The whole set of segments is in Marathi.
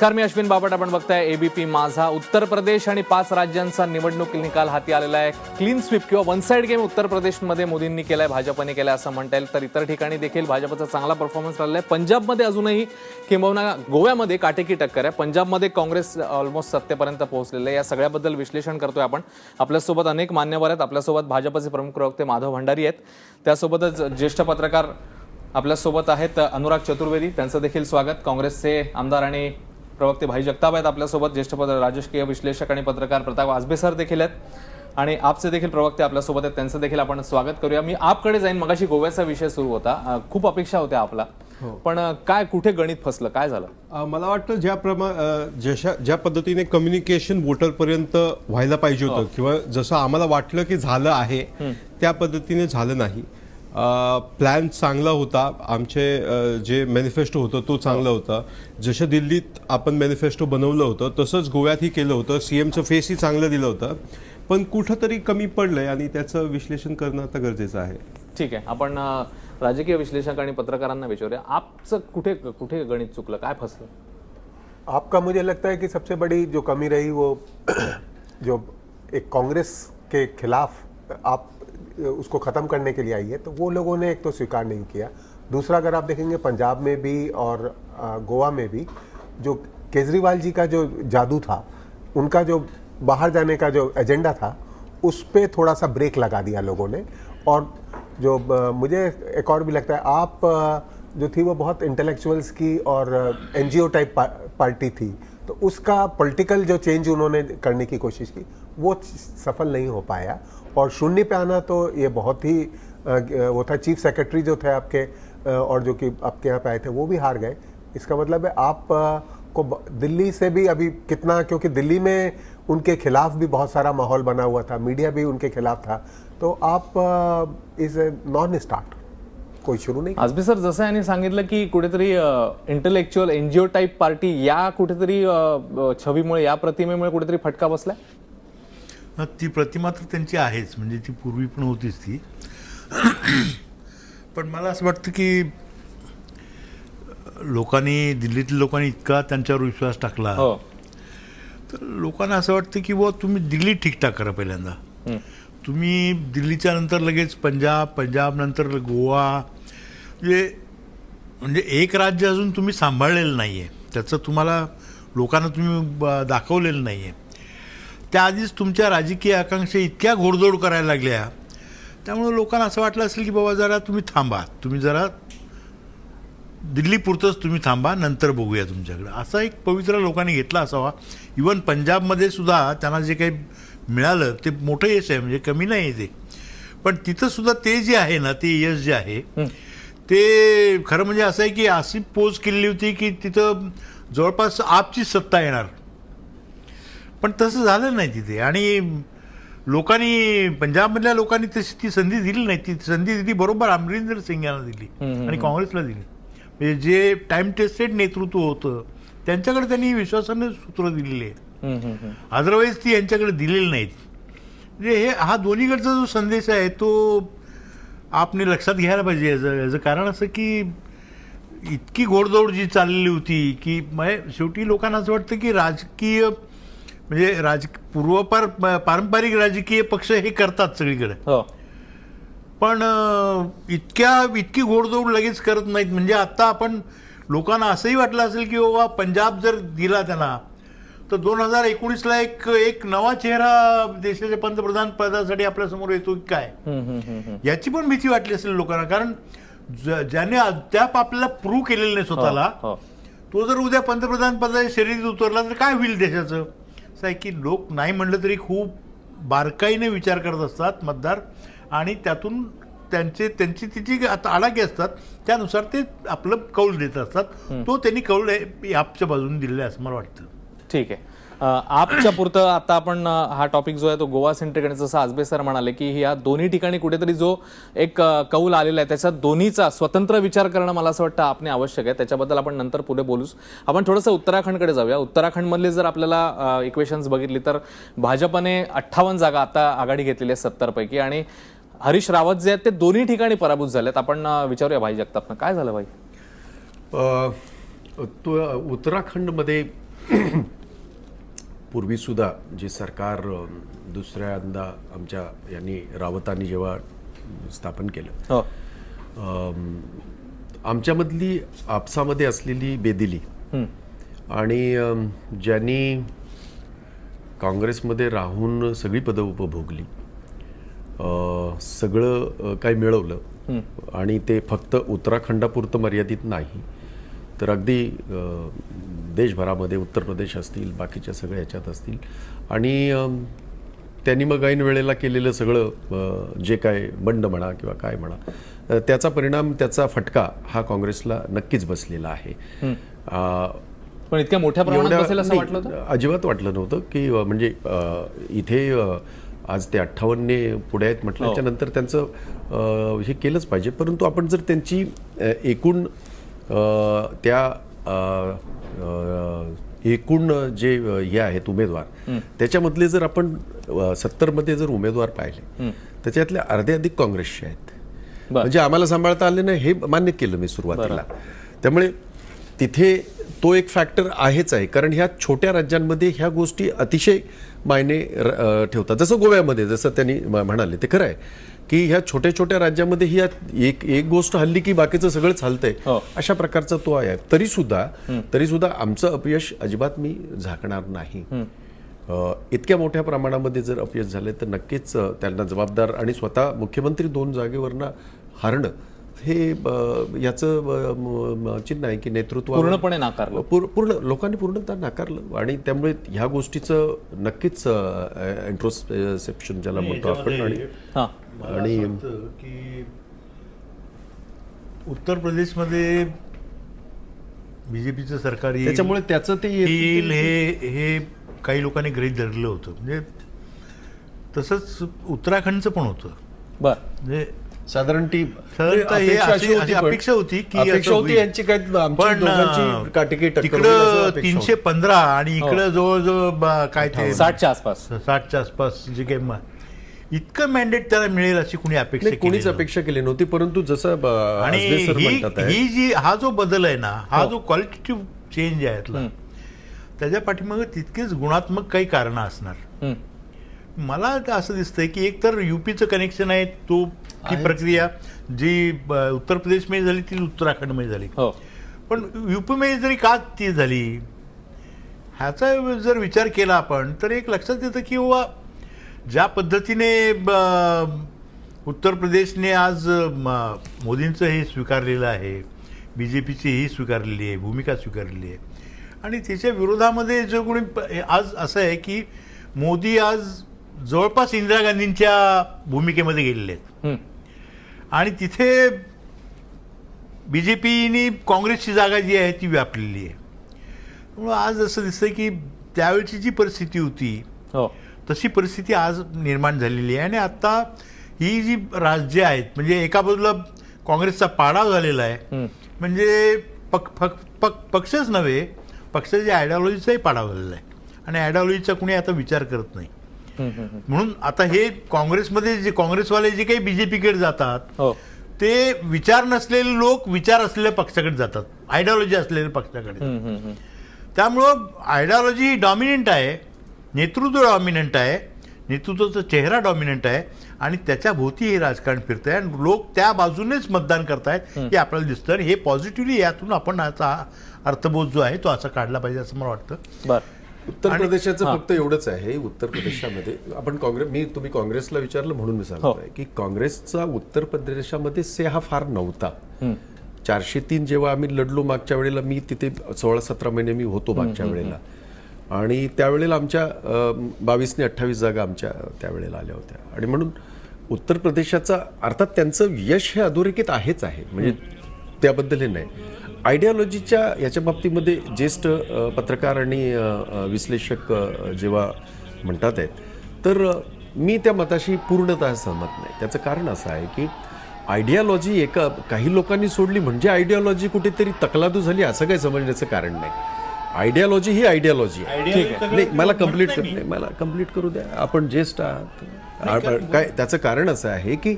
नमस्कार मी अश्विन बापट. आपण बघताय एबीपी माझा उत्तर प्रदेश आणि पाच राज्यांचा निवडणूक निकाल हाती आलेला आहे. क्लीन स्वीप किंवा वन साइड गेम उत्तर प्रदेशमध्ये मोदींनी केलाय भाजपने केलाय असं म्हणता येईल. तर इतर ठिकाणी देखील भाजपचा चांगला परफॉर्मन्स राहिला आहे. पंजाबमध्ये अजूनही किंबहुना गोव्यामध्ये काटेकी टक्कर आहे. पंजाबमध्ये काँग्रेस ऑलमोस्ट सत्तेपर्यंत पोहोचलेलं आहे. या सगळ्याबद्दल विश्लेषण करतोय आपण. आपल्यासोबत अनेक मान्यवर आहेत. आपल्यासोबत भाजपचे प्रमुख प्रवक्ते माधव भंडारी आहेत. त्यासोबतच ज्येष्ठ पत्रकार आपल्यासोबत आहेत अनुराग चतुर्वेदी. त्यांचं देखील स्वागत. काँग्रेसचे आमदार आणि प्रवक्ते भाई जगताप आहेत आपल्यासोबत ज्येष्ठ पत्र राजकीय विश्लेषक आणि पत्रकार प्रताप आजबे सर देखील आहेत. आणि आपचे देखील प्रवक्ते आपल्यासोबत आहेत त्यांचं देखील आपण स्वागत करूया. मी आपकडे जाईन मगाशी गोव्याचा विषय सुरू होता. खूप अपेक्षा होत्या आपला. पण अं, काय कुठे गणित फसलं? काय झालं? मला वाटतं ज्या प्रमा जशा ज्या पद्धतीने कम्युनिकेशन वोटरपर्यंत व्हायला पाहिजे होतं किंवा जसं आम्हाला वाटलं की झालं आहे त्या पद्धतीने झालं नाही. प्लॅन चांगला होता. आमचे जे मॅनिफेस्टो होतं तो चांगला होता. जसं दिल्लीत आपण मॅनिफेस्टो बनवलं होतं तसंच गोव्यातही केलं होतं. सीएमचं फेसही चांगलं दिलं होतं. पण कुठंतरी कमी पडलंय आणि त्याचं विश्लेषण करणं आता गरजेचं आहे. ठीक आहे. आपण राजकीय विश्लेषक आणि पत्रकारांना विचारूया. आपचं कुठे कुठे गणित चुकलं? काय फसलं? आपका मुझे लगता है कि सबसे बड़ी जो कमी रही वो जो एक कांग्रेस के खिलाफ आप उसको ख़त्म करने के लिए आई है तो वो लोगों ने एक तो स्वीकार नहीं किया। दूसरा, अगर आप देखेंगे पंजाब में भी और गोवा में भी जो केजरीवाल जी का जो जादू था, उनका जो बाहर जाने का जो एजेंडा था, उस पर थोड़ा सा ब्रेक लगा दिया लोगों ने। और जो मुझे एक और भी लगता है, आप जो थी वो बहुत इंटेलेक्चुअल्स की और एनजीओ टाइप पार्टी थी तो उसका पॉलिटिकल जो चेंज उन्होंने करने की कोशिश की, वो सफल नहीं हो पाया। और शून्य पे आना तो ये बहुत ही वो था चीफ सेक्रेटरी जो थे आपके और जो कि आपके यहाँ पे आए थे वो भी हार गए। इसका मतलब है आप को दिल्ली से भी अभी कितना क्योंकि दिल्ली में उनके खिलाफ भी बहुत सारा माहौल बना हुआ था मीडिया भी उनके खिलाफ था। तो आप इज़ नॉन स्टार्ट कोई शुरू नहीं आजबी सर जसं यांनी सांगितलं की कुठेतरी इंटेलेक्च्युअल एनजीओ टाईप पार्टी या कुठेतरी छवीमुळे या प्रतिमेमुळे कुठेतरी फटका बसलाय? हा, ती प्रतिमा तर त्यांची आहेच म्हणजे ती पूर्वी पण होतीच ती. पण मला असं वाटतं की लोकांनी दिल्लीतील लोकांनी इतका त्यांच्यावर विश्वास टाकला. हो. तर लोकांना असं वाटतं की बुवा तुम्ही दिल्ली ठीकठाक करा पहिल्यांदा. तुम्ही दिल्लीच्या नंतर लगेच पंजाब पंजाब नंतर गोवा म्हणजे म्हणजे एक राज्य अजून तुम्ही सांभाळलेलं नाही आहे त्याचं तुम्हाला लोकांना तुम्ही दाखवलेलं नाही आहे त्याआधीच तुमच्या राजकीय आकांक्षा इतक्या घोडदौड करायला लागल्या. त्यामुळे लोकांना असं वाटलं असेल की बाबा जरा तुम्ही थांबा. तुम्ही जरा दिल्लीपुरतंच तुम्ही थांबा नंतर बघूया तुमच्याकडे. असा एक पवित्र लोकांनी घेतला असावा. इवन पंजाबमध्ये सुद्धा त्यांना जे काही मिळालं ते मोठं यश आहे म्हणजे कमी नाही आहे ते. पण तिथं सुद्धा ते जे आहे ना ते यश जे आहे ते खरं म्हणजे असं आहे की अशी पोच केलेली होती की तिथं जवळपास आपची सत्ता येणार. पण तसं झालं नाही तिथे. आणि लोकांनी पंजाबमधल्या लोकांनी तशी ती संधी दिली नाही. ती संधी दिली बरोबर अमरिंदर सिंग यांना दिली आणि काँग्रेसला दिली. म्हणजे जे टाइम टेस्टेड नेतृत्व होतं त्यांच्याकडे त्यांनी विश्वासाने सूत्र दिलेली. अदरवाईज ती यांच्याकडे दिलेली नाहीत. म्हणजे हे हा दोन्हीकडचा जो संदेश आहे तो आपने लक्षात घ्यायला पाहिजे. याचं याचं कारण असं की इतकी घोडदौड जी चाललेली होती की म्हणजे शेवटी लोकांना असं वाटतं की राजकीय म्हणजे राज पूर्वपार पारंपरिक राजकीय पक्ष हे करतात सगळीकडे. हो. पण इतक्या इतकी घोडदौड लगेच करत नाहीत. म्हणजे आता आपण लोकांना असंही वाटलं असेल की बाबा पंजाब जर दिला त्यांना तर दोन हजार एकोणीसला एक एक नवा चेहरा देशाच्या पंतप्रधान पदासाठी आपल्यासमोर येतो की काय. याची पण भीती वाटली असेल लोकांना. कारण ज्याने अद्याप आपल्याला प्रूव्ह केलेलं नाही स्वतःला हो. तो जर उद्या पंतप्रधान पदाच्या शर्यतीत उतरला तर काय होईल देशाचं? असं आहे की लोक नाही म्हणलं तरी खूप बारकाईने विचार करत असतात मतदार. आणि त्यातून त्यांचे त्यांची तिची आता आडागी असतात त्यानुसार ते आपलं कौल देत असतात. तो त्यांनी कौल आपच्या बाजूने दिलेला आहे असं मला वाटतं. ठीक आहे. आपच्या पुरतं आता आपण हा टॉपिक जो आहे तो गोवा सेंट्रिक आणि जसं आजबे सर म्हणाले की या दोन्ही ठिकाणी कुठेतरी जो एक कौल आलेला आहे त्याचा दोन्हीचा स्वतंत्र विचार करणं मला असं वाटतं आपण आवश्यक आहे. त्याच्याबद्दल आपण नंतर पुढे बोलूच आपण थोडंसं उत्तराखंडकडे जाऊया. उत्तराखंडमधले जर आपल्याला इक्वेशन्स बघितली तर भाजपने अठ्ठावन्न जागा आता आघाडी घेतलेली आहे सत्तरपैकी आणि हरीश रावत जे आहेत ते दोन्ही ठिकाणी पराभूत झालेत. आपण विचारूया भाई जगतापनं. काय झालं भाई? उत्तराखंडमध्ये पूर्वीसुद्धा जे सरकार दुसऱ्यांदा आमच्या यांनी रावतांनी जेव्हा स्थापन केलं हो. आमच्यामधली आपसामध्ये असलेली बेदिली आणि ज्यांनी काँग्रेसमध्ये राहून सगळी पदं उपभोगली सगळं काही मिळवलं आणि ते फक्त उत्तराखंडापुरतं मर्यादित नाही तर अगदी देशभरामध्ये उत्तर प्रदेश असतील बाकीच्या सगळ्या ह्याच्यात असतील. आणि त्यांनी मग ऐन वेळेला केलेलं सगळं जे काय बंड म्हणा किंवा काय म्हणा त्याचा परिणाम त्याचा फटका हा काँग्रेसला नक्कीच बसलेला आहे. पण इतक्या मोठ्या प्रमाणात अजिबात वाटलं नव्हतं की म्हणजे इथे आज ते अठ्ठावन्ने पुढे आहेत म्हटल्याच्या नंतर त्यांचं हे केलंच पाहिजे. परंतु आपण जर त्यांची एकूण त्या एकूण जे हे आहेत उमेदवार त्याच्यामधले जर आपण सत्तरमध्ये जर उमेदवार पाहिले त्याच्यातले अर्धे अधिक काँग्रेसचे आहेत. म्हणजे आम्हाला सांभाळता आले नाही हे मान्य केलं मी सुरुवातीला. त्यामुळे तिथे तो एक फॅक्टर आहेच आहे कारण ह्या छोट्या राज्यांमध्ये ह्या गोष्टी अतिशय मायने ठेवतात. जसं गोव्यामध्ये जसं त्यांनी म्हणाले ते खरं आहे. की ह्या छोट्या छोट्या राज्यामध्ये ही एक एक गोष्ट हल्ली की बाकीचं सगळं चालतंय. हो. अशा प्रकारचा तो आहे. तरी सुद्धा तरी सुद्धा आमचं अपयश अजिबात मी झाकणार नाही. इतक्या मोठ्या प्रमाणामध्ये जर अपयश झाले तर नक्कीच त्यांना जबाबदार आणि स्वतः मुख्यमंत्री दोन जागेवरनं हारणं हे याचं चिन्ह आहे की नेतृत्व पूर्णपणे नाकारलं. पूर्ण लोकांनी पूर्णतः नाकारलं. आणि त्यामुळे ह्या गोष्टीचं नक्कीच इंट्रोस्पेप्शन ज्याला म्हणतो आपण आणि हा. की उत्तर प्रदेशमध्ये बीजेपीचं सरकार येईल- त्याच्यामुळे त्याचं ते येईल हे हे काही लोकांनी गृहीत धरलं होतं. म्हणजे तसंच उत्तराखंडचं पण होतं. बर. म्हणजे साधारण ती हे अपेक्षा होती की अपेक्षा होती. यांची काय आमची पण दोघांची काटेकी तिकडं तीनशे. पंधरा आणि इकडं जवळजवळ काय ते साठच्या आसपास साठच्या आसपास जे काही म- इतकं मॅन्डेट त्याला मिळेल अशी कुणी अपेक्षा कोणीच केली नव्हती. अपेक्षा केली नव्हती परंतु जसं आणि ही म्हणतात आहे, ही जी हा जो बदल आहे ना हा हो. जो क्वालिटेटिव्ह चेंज आहे यातला त्याच्या पाठीमागे तितकेच गुणात्मक काही कारणं असणार. मला असं दिसतंय की एक तर युपीचं कनेक्शन आहे तो ती प्रक्रिया जी उत्तर प्रदेशमध्ये झाली ती उत्तराखंडमध्ये झाली. हो. पण युपीमध्ये जरी का ती झाली ह्याचा जर विचार केला आपण तर एक लक्षात येतं की बाबा ज्या पद्धतीने उत्तर प्रदेशने आज मोदींचं हे स्वीकारलेलं आहे बी जे पीची ही स्वीकारलेली आहे भूमिका स्वीकारलेली आहे. आणि त्याच्या विरोधामध्ये जो कोणी आज असं आहे की मोदी आज जवळपास इंदिरा गांधींच्या भूमिकेमध्ये गेलेले आहेत. आणि तिथे बी जे पीनी काँग्रेसची जागा जी आहे ती व्यापलेली आहे. त्यामुळं आज असं दिसतंय की त्यावेळची जी परिस्थिती होती हो. तशी परिस्थिती आज निर्माण झालेली आहे. आणि आता ही जी राज्य आहेत म्हणजे एका बाजूला काँग्रेसचा पाडाव झालेला आहे म्हणजे पक पक पक पक्षच नव्हे पक्षाच्या आयडिओलॉजीचाही पाडाव झालेला आहे. आणि आयडिओलॉजीचा कुणी आता विचार करत नाही. म्हणून आता हे काँग्रेसमध्ये जे काँग्रेसवाले जे काही बीजेपीकडे जातात हो. ते विचार नसलेले लोक विचार असलेल्या पक्षाकडे जातात. आयडिओलॉजी असलेल्या पक्षाकडे. त्यामुळं आयडिओलॉजी डॉमिनंट आहे नेतृत्व डॉमिनंट आहे नेतृत्वाचा चेहरा डॉमिनंट आहे आणि त्याच्या भोवती हे राजकारण फिरत आहे आणि लोक त्या बाजूनेच मतदान करतायत हे आपल्याला दिसतं. आणि हे पॉझिटिव्हली यातून आपण याचा अर्थबोध जो आहे तो असा काढला पाहिजे असं मला वाटतं. बर. उत्तर प्रदेशाचं हा. फक्त एवढंच आहे उत्तर प्रदेशामध्ये. आपण काँग्रेस मी तुम्ही काँग्रेसला विचारलं म्हणून मी हो. सांगतोय की काँग्रेसचा उत्तर प्रदेशामध्ये से हा फार नव्हता. चारशे तीन जेव्हा आम्ही लढलो मागच्या वेळेला मी तिथे सोळा सतरा महिने मी होतो मागच्या वेळेला. आणि त्यावेळेला आमच्या बावीसने अठ्ठावीस जागा आमच्या त्यावेळेला आल्या होत्या. आणि म्हणून उत्तर प्रदेशाचा अर्थात त्यांचं यश हे अधोरेखित आहेच आहे. म्हणजे त्याबद्दल हे नाही. आयडिओलॉजीच्या याच्या बाबतीमध्ये ज्येष्ठ पत्रकार आणि विश्लेषक जेव्हा म्हणतात आहेत तर मी त्या मताशी पूर्णतः सहमत नाही. त्याचं कारण असं आहे की आयडिओलॉजी एका काही लोकांनी सोडली म्हणजे आयडिओलॉजी कुठेतरी तकलादू झाली असं काही समजण्याचं कारण नाही. आयडिओलॉजी ही आयडिओलॉजी आहे. ठीक आहे. नाही मला कंप्लीट नाही. कर मी. नाही मला कंप्लीट करू द्या. आपण ज्येष्ठ आहात. काय त्याचं कारण असं आहे की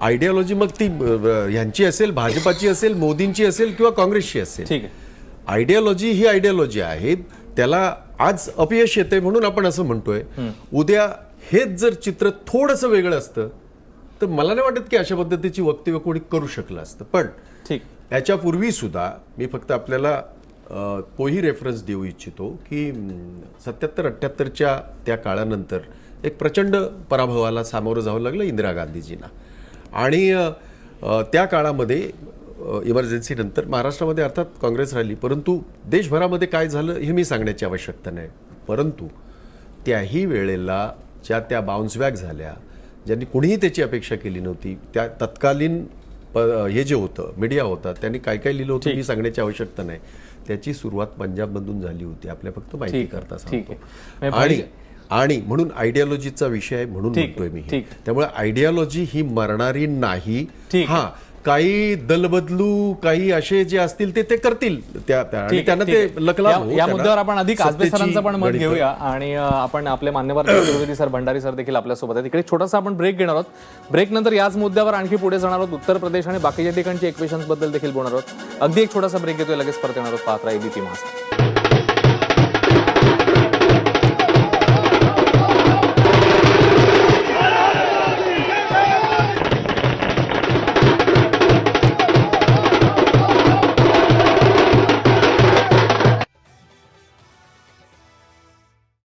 आयडिओलॉजी मग ती ह्यांची असेल भाजपाची असेल मोदींची असेल किंवा काँग्रेसची असेल. ठीक आहे. आयडियोलॉजी ही आयडियोलॉजी आहे. त्याला आज अपयश येते म्हणून आपण असं म्हणतोय. उद्या हेच जर चित्र थोडंसं वेगळं असतं तर मला नाही वाटत की अशा पद्धतीची वक्तव्य कोणी करू शकलं असतं. पण ठीक. याच्यापूर्वी सुद्धा मी फक्त आपल्याला तोही रेफरन्स देऊ इच्छितो की सत्याहत्तर अठ्ठ्याहत्तरच्या त्या काळानंतर एक प्रचंड पराभवाला सामोरं जावं लागलं इंदिरा गांधीजींना. आणि त्या काळामध्ये इमर्जन्सीनंतर महाराष्ट्रामध्ये अर्थात काँग्रेस राहिली. परंतु देशभरामध्ये काय झालं हे मी सांगण्याची आवश्यकता नाही. परंतु त्याही वेळेला ज्या त्या बाउन्स बॅक झाल्या ज्यांनी कुणीही त्याची अपेक्षा केली नव्हती त्या तत्कालीन प हे जे होतं मीडिया होता त्यांनी काय काय लिहिलं होतं मी सांगण्याची आवश्यकता नाही. त्याची सुरुवात पंजाबमधून झाली होती. आपल्या फक्त माहिती करता सांगतो. म्हणजे आणि आणि म्हणून आयडियोलॉजीचा विषय आहे म्हणून म्हणतोय मी हे. त्यामुळे आयडियोलॉजी ही मरणारी नाही. हा काही दल बदलू काही असे जे असतील ते ते करतील त्या आणि त्यांना ते. लकला या- मुद्द्यावर आपण अधिक आजबे सरांचं पण मत घेऊया. आणि आपण आपले मान्यवर चतुर्वेदी सर भंडारी सर देखील आपल्यासोबत आहेत. इकडे छोटासा आपण ब्रेक घेणार आहोत. ब्रेक नंतर याच मुद्द्यावर आणखी पुढे जाणार आहोत. उत्तर प्रदेश आणि बाकीच्या ठिकाणची इक्वेशन्सबद्दल देखील बोलणार आहोत. अगदी एक छोटासा ब्रेक घेतोय लगेच परत येणार आहोत. पात्रा एबीपी मास